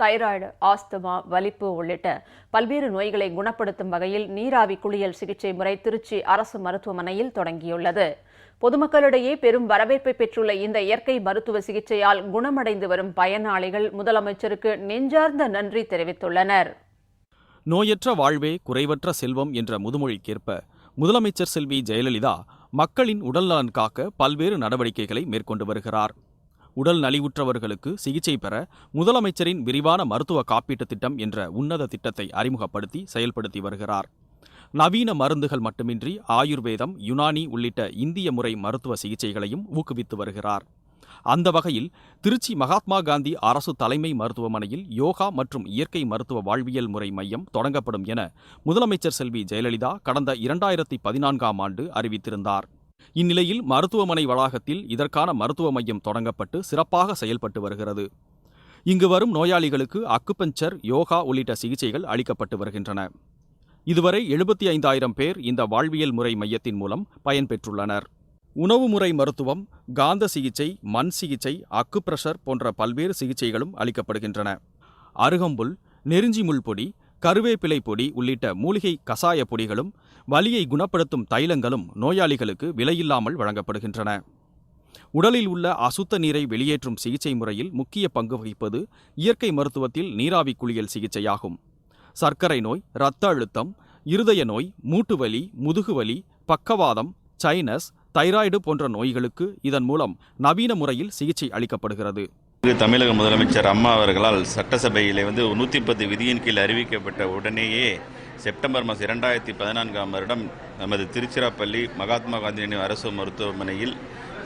Thyroid asthma வலிப்பு உள்ளிட்ட பல்வேறு நோய்களை குணப்படுத்தும் வகையில் நீராவி குளியல் சிகிச்சை முறை திருச்சி அரசு மருத்துவமனையில் தொடங்கியுள்ளது. பொதுமக்களிடையே பெரும் வரவேற்பை பெற்றுள்ள இந்த இயற்கை மருத்துவ சிகிச்சையால் குணமடைந்து வரும் பயனாளிகள் முதலமைச்சருக்கு நெஞ்சார்ந்த நன்றி தெரிவித்துள்ளனர். நோயற்ற வாழ்வே குறைவற்ற செல்வம் என்ற முதுமொழிக்கேற்ப முதலமைச்சர் செல்வி ஜெயலலிதா மக்களின் உடல்நலன் காக்க பல்வேறு நடவடிக்கைகளை மேற்கொண்டு வருகிறார். உடல் நலிவுற்றவர்களுக்கு சிகிச்சை பெற முதலமைச்சரின் விரிவான மருத்துவ காப்பீட்டுத் திட்டம் என்ற உன்னத திட்டத்தை அறிமுகப்படுத்தி செயல்படுத்தி வருகிறார். நவீன மருந்துகள் மட்டுமின்றி ஆயுர்வேதம் யுனானி உள்ளிட்ட இந்திய முறை மருத்துவ சிகிச்சைகளையும் ஊக்குவித்து வருகிறார். அந்த வகையில் திருச்சி மகாத்மா காந்தி அரசு தலைமை மருத்துவமனையில் யோகா மற்றும் இயற்கை மருத்துவ வாழ்வியல் முறை மையம் தொடங்கப்படும் என முதலமைச்சர் செல்வி ஜெயலலிதா கடந்த இரண்டாயிரத்தி பதினான்காம் ஆண்டு அறிவித்திருந்தார். இந்நிலையில் மருத்துவமனை வளாகத்தில் இதற்கான மருத்துவ மையம் தொடங்கப்பட்டு சிறப்பாக செயல்பட்டு வருகிறது. இங்கு வரும் நோயாளிகளுக்கு அக்குபஞ்சர் யோகா உள்ளிட்ட சிகிச்சைகள் அளிக்கப்பட்டு வருகின்றன. இதுவரை எழுபத்தி ஐந்தாயிரம் பேர் இந்த வாழ்வியல் முறை மையத்தின் மூலம் பயன்பெற்றுள்ளனர். உணவு முறை மருத்துவம் காந்த சிகிச்சை மண் சிகிச்சை அக்குப்ரெஷர் போன்ற பல்வேறு சிகிச்சைகளும் அளிக்கப்படுகின்றன. அருகம்புல் நெருஞ்சி முள் பொடி கருவேப்பிலை பொடி உள்ளிட்ட மூலிகை கசாய பொடிகளும் வலியை குணப்படுத்தும் தைலங்களும் நோயாளிகளுக்கு விலையில்லாமல் வழங்கப்படுகின்றன. உடலில் உள்ள அசுத்த நீரை வெளியேற்றும் சிகிச்சை முறையில் முக்கிய பங்கு வகிப்பது இயற்கை மருத்துவத்தில் நீராவி குளியல் சிகிச்சையாகும். சர்க்கரை நோய் இரத்த அழுத்தம் இருதய நோய் மூட்டுவலி முதுகுவலி பக்கவாதம் சைனஸ் தைராய்டு போன்ற நோய்களுக்கு இதன் மூலம் நவீன முறையில் சிகிச்சை அளிக்கப்படுகிறது. இது தமிழக முதலமைச்சர் அம்மா அவர்களால் சட்டசபையில் வந்து நூற்றி பத்து விதியின் கீழ் அறிவிக்கப்பட்ட உடனேயே செப்டம்பர் மாதம் இரண்டாயிரத்தி பதினான்காம் வருடம் நமது திருச்சிராப்பள்ளி மகாத்மா காந்தி நினைவு அரசு மருத்துவமனையில்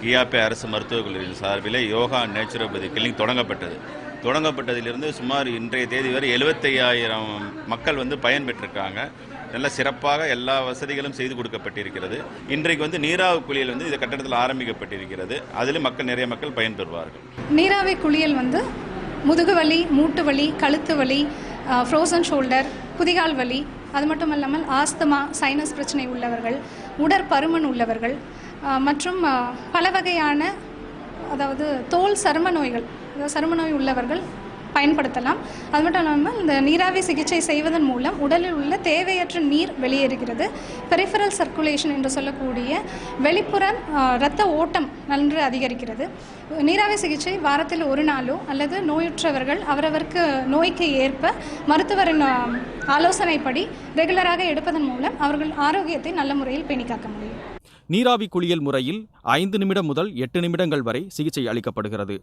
கியாபே அரசு மருத்துவக் கல்லூரியின் சார்பில் யோகா நேச்சுரோபதி கிளினிக் தொடங்கப்பட்டது. தொடங்கப்பட்டதிலிருந்து சுமார் இன்றைய தேதி வரை எழுபத்தையாயிரம் மக்கள் வந்து பயன்பெற்றிருக்காங்க நல்ல சிறப்பாக எல்லா வசதிகளும் செய்து கொடுக்கப்பட்டிருக்கிறது. இன்றைக்கு வந்து நீராவி குளியல் வந்து இந்த கட்டடத்தில் ஆரம்பிக்கப்பட்டிருக்கிறது. அதில் மக்கள் நிறைய மக்கள் பயன்பெறுவார்கள் நீராவி குளியல் வந்து முதுகு வலி மூட்டு வலி கழுத்து வலி ஃப்ரோசன் ஷோல்டர் குதிகால் வலி அது மட்டும் இல்லாமல் ஆஸ்தமா சைனஸ் பிரச்சனை உள்ளவர்கள் உடற்பருமன் உள்ளவர்கள் மற்றும் பல வகையான அதாவது தோல் சரும நோய்கள் அதாவது சரும நோய் உள்ளவர்கள் பயன்படுத்தலாம். அது மட்டும் இல்லாமல் இந்த நீராவி சிகிச்சை செய்வதன் மூலம் உடலில் உள்ள தேவையற்ற நீர் வெளியேறுகிறது. பெரிஃபரல் சர்க்குலேஷன் என்று சொல்லக்கூடிய வெளிப்புறம் இரத்த ஓட்டம் நன்று அதிகரிக்கிறது. நீராவி சிகிச்சை வாரத்தில் ஒரு நாளோ அல்லது நோயுற்றவர்கள் அவரவருக்கு நோய்க்கு ஏற்ப மருத்துவரின் ஆலோசனைப்படி ரெகுலராக எடுப்பதன் மூலம் அவர்கள் ஆரோக்கியத்தை நல்ல முறையில் பேணி காக்க முடியும். நீராவி குளியல் முறையில் ஐந்து நிமிடம் முதல் எட்டு நிமிடங்கள் வரை சிகிச்சை அளிக்கப்படுகிறது.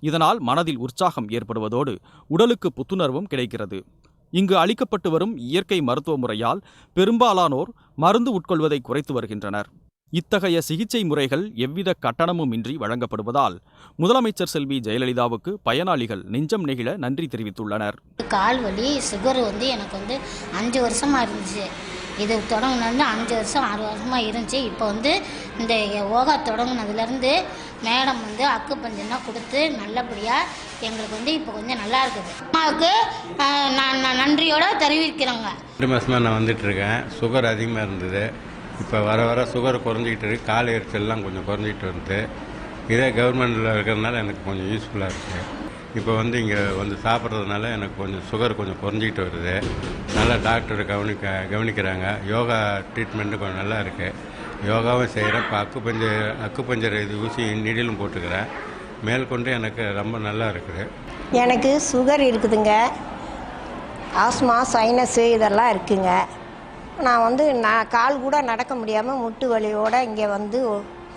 இதனால் மனதில் உற்சாகம் ஏற்படுவதோடு உடலுக்கு புத்துணர்வும் கிடைக்கிறது. இங்கு அளிக்கப்பட்டு வரும் இயற்கை மருத்துவ முறையால் பெரும்பாலானோர் மருந்து உட்கொள்வதை குறைத்து வருகின்றனர். இத்தகைய சிகிச்சை முறைகள் எவ்வித கட்டணமும் இன்றி வழங்கப்படுவதால் முதலமைச்சர் செல்வி ஜெயலலிதாவுக்கு பயனாளிகள் நெஞ்சம் நெகிழ நன்றி தெரிவித்துள்ளனர். கால் வலி சுகர் வந்து எனக்கு வந்து அஞ்சு வருஷமா இருந்துச்சு. இது தொடங்கினது அஞ்சு வருஷம் ஆறு வருஷமாக இருந்துச்சு. இப்போ வந்து இந்த யோகா தொடங்கினதுலேருந்து மேடம் வந்து அக்கு பஞ்சம்லாம் கொடுத்து நல்லபடியாக எங்களுக்கு வந்து இப்போ கொஞ்சம் நல்லா இருக்குது. அம்மாவுக்கு நான் நான் நன்றியோட தெரிவிக்கிறேங்க. ரெண்டு மாதமாக நான் வந்துட்டுருக்கேன். சுகர் அதிகமாக இருந்தது. இப்போ வர வர சுகர் குறைஞ்சிக்கிட்டு இருக்கு. கால் எரிச்சல்லாம் கொஞ்சம் குறைஞ்சிக்கிட்டு வருது இதே கவர்மெண்டில் இருக்கிறதுனால எனக்கு கொஞ்சம் யூஸ்ஃபுல்லாக இருக்குது இப்போ வந்து இங்கே வந்து சாப்பிட்றதுனால எனக்கு கொஞ்சம் சுகர் கொஞ்சம் குறைஞ்சிக்கிட்டு வருது. நல்லா டாக்டர் கவனிக்க கவனிக்கிறாங்க. யோகா ட்ரீட்மெண்ட்டு கொஞ்சம் நல்லா இருக்குது யோகாவும் செய்கிறேன் இப்போ அக்கு பஞ்சர் அக்கு பஞ்சர் இது ஊசி நீடிலும் போட்டுக்கிறேன். மேற்கொண்டு எனக்கு ரொம்ப நல்லா இருக்குது. எனக்கு சுகர் இருக்குதுங்க. ஆஸ்மா சைனஸு இதெல்லாம் இருக்குங்க. நான் வந்து நான் கால் கூட நடக்க முடியாமல் முட்டு வலியோடு இங்கே வந்து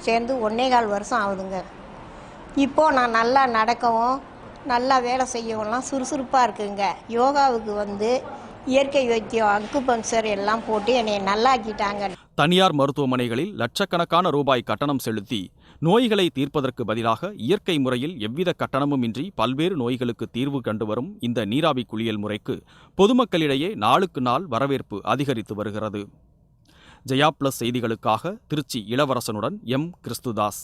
சேர்ந்து ஒன்னே கால் வருஷம் ஆகுதுங்க. இப்போது நான் நல்லா நடக்கவும் நல்லா வேலை செய்யவும்லாம் சுறுசுறுப்பாக இருக்குங்க. யோகாவுக்கு வந்து இயற்கை வைத்தியம் அக்கு பங்சர் எல்லாம் போட்டு என்னை நல்லாக்கிட்டாங்க. தனியார் மருத்துவமனைகளில் லட்சக்கணக்கான ரூபாய் கட்டணம் செலுத்தி நோய்களை தீர்ப்பதற்கு பதிலாக இயற்கை முறையில் எவ்வித கட்டணமும் இன்றி பல்வேறு நோய்களுக்கு தீர்வு கண்டு வரும் இந்த நீராவி குளியல் முறைக்கு பொதுமக்களிடையே நாளுக்கு நாள் வரவேற்பு அதிகரித்து வருகிறது. ஜெயா பிளஸ் செய்திகளுக்காக திருச்சி இளவரசனுடன் எம் கிறிஸ்துதாஸ்.